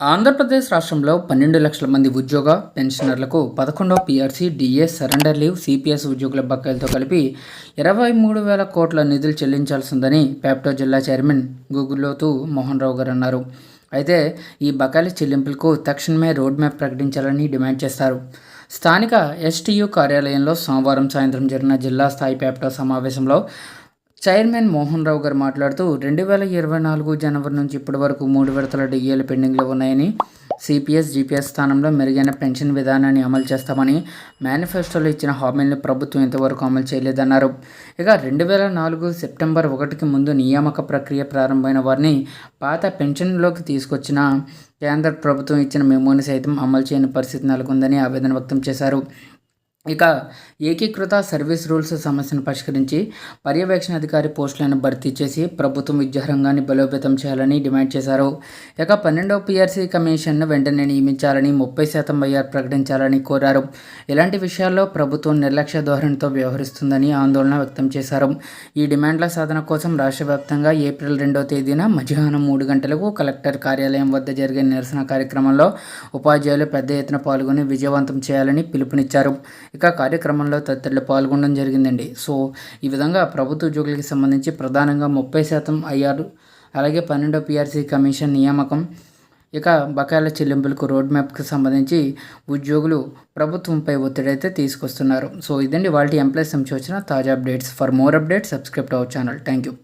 ఆంధ్రప్రదేశ్ రాష్ట్రంలో పన్నెండు లక్షల మంది ఉద్యోగ పెన్షనర్లకు పదకొండవ PRC DA surrender leave CPS ఉద్యోగుల బకాయిలతో కలిపి ఇరవై మూడు వేల కోట్ల నిధులు చెల్లించాల్సిందని పేప్టో జిల్లా చైర్మన్ గూగుల్లోతు మోహన్ రావు గారు అన్నారు. అయితే ఈ బకాయిల చెల్లింపులకు తక్షణమే రోడ్ మ్యాప్ ప్రకటించాలని డిమాండ్ చేస్తారు. స్థానిక ఎస్టీయు కార్యాలయంలో సోమవారం సాయంత్రం జరిగిన జిల్లా స్థాయి పేప్టో సమావేశంలో చైర్మన్ మోహన్ రావు గారు మాట్లాడుతూ రెండు వేల ఇరవై నాలుగు జనవరి నుంచి ఇప్పటి వరకు మూడు విడతల డిఏలు పెండింగ్లో ఉన్నాయని సిపిఎస్ జిపిఎస్ స్థానంలో మెరుగైన పెన్షన్ విధానాన్ని అమలు చేస్తామని మేనిఫెస్టోలో ఇచ్చిన హామీలను ప్రభుత్వం ఇంతవరకు అమలు చేయలేదన్నారు. ఇక రెండు వేల నాలుగు సెప్టెంబర్ ఒకటికి ముందు నియామక ప్రక్రియ ప్రారంభమైన వారిని పాత పెన్షన్లోకి తీసుకొచ్చిన కేంద్ర ప్రభుత్వం ఇచ్చిన మెమోని సైతం అమలు చేయని పరిస్థితి నెలకొందని ఆవేదన వ్యక్తం చేశారు. ఇక ఏకీకృత సర్వీస్ రూల్స్ సమస్యను పరిష్కరించి పర్యవేక్షణ అధికారి పోస్టులను భర్తీ చేసి ప్రభుత్వం విద్యారంగాన్ని బలోపేతం చేయాలని డిమాండ్ చేశారు. ఇక పన్నెండవ పిఆర్సీ కమిషన్ను వెంటనే నియమించాలని ముప్పై శాతం వైఆర్ ప్రకటించాలని కోరారు. ఇలాంటి విషయాల్లో ప్రభుత్వం నిర్లక్ష్య ధోరణితో వ్యవహరిస్తుందని ఆందోళన వ్యక్తం చేశారు. ఈ డిమాండ్ల సాధన కోసం రాష్ట్ర వ్యాప్తంగా ఏప్రిల్ రెండవ తేదీన మధ్యాహ్నం మూడు గంటలకు కలెక్టర్ కార్యాలయం వద్ద జరిగే నిరసన కార్యక్రమంలో ఉపాధ్యాయులు పెద్ద ఎత్తున పాల్గొని విజయవంతం చేయాలని పిలుపునిచ్చారు. ఇక కార్యక్రమంలో తదితరులు పాల్గొనడం జరిగిందండి. సో ఈ విధంగా ప్రభుత్వ ఉద్యోగులకి సంబంధించి ప్రధానంగా ముప్పై శాతం ఐఆర్ అలాగే పన్నెండో పిఆర్సీ కమిషన్ నియామకం ఇక బకాయిల చెల్లింపులకు రోడ్ మ్యాప్కి సంబంధించి ఉద్యోగులు ప్రభుత్వంపై ఒత్తిడి అయితే తీసుకొస్తున్నారు. సో ఇదండి వాళ్ళ ఎంప్లాయీస్ నుంచి వచ్చిన తాజా updates. For more updates subscribe our channel. Thank you